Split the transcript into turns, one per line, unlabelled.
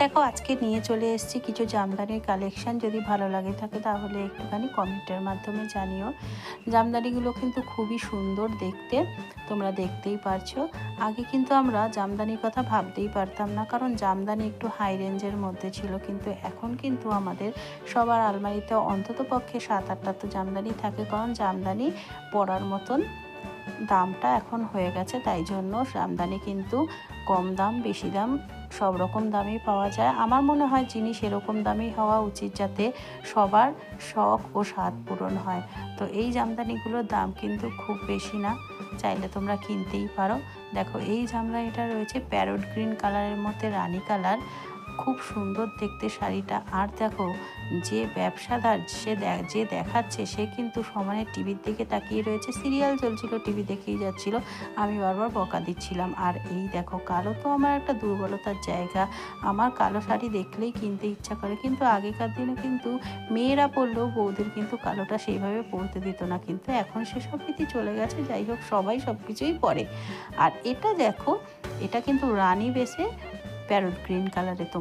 দেখো, আজকে নিয়ে চলে এসেছি কিছু জামদানির কালেকশান যদি ভালো লাগে থাকে তাহলে একটুখানি কমেন্টের মাধ্যমে জানিও। জামদানিগুলো কিন্তু খুবই সুন্দর দেখতে, তোমরা দেখতেই পারছ। আগে কিন্তু আমরা জামদানির কথা ভাবতেই পারতাম না, কারণ জামদানি একটু হাই রেঞ্জের মধ্যে ছিল। কিন্তু এখন কিন্তু আমাদের সবার আলমারিতে অন্তত পক্ষে সাত আটটা তো জামদানি থাকে, কারণ জামদানি পরার মতন দামটা এখন হয়ে গেছে, তাই জন্য জামদানি কিন্তু কম দাম, বেশি দাম, সব রকম দামেই পাওয়া যায়। আমার মনে হয় জিনিস এরকম দামেই হওয়া উচিত যাতে সবার শখ ও স্বাদ পূরণ হয়। তো এই জামদানিগুলোর দাম কিন্তু খুব বেশি না, চাইলে তোমরা কিনতেই পারো। দেখো, এই জামদানিটা রয়েছে প্যারট গ্রিন কালারের মধ্যে রানী কালার খুব সুন্দর দেখতে শাড়িটা। আর দেখো, যে ব্যবসাদার সে যে দেখাচ্ছে, সে কিন্তু সমানে টিভির দিকে তাকিয়ে রয়েছে। সিরিয়াল চলছিল টিভি দেখেই যাচ্ছিল। আমি বারবার বকা দিচ্ছিলাম। আর এই দেখো, কালো তো আমার একটা দুর্বলতার জায়গা। আমার কালো শাড়ি দেখলেই কিনতে ইচ্ছা করে। কিন্তু আগেকার দিনে কিন্তু মেয়েরা পরলেও বৌদের কিন্তু কালোটা সেইভাবে পরতে দিত না। কিন্তু এখন সেসব রীতি চলে গেছে। যাই হোক, সবাই সব কিছুই পরে। আর এটা দেখো, এটা কিন্তু রানী বেসে প্যারট গ্রিন কালারে তো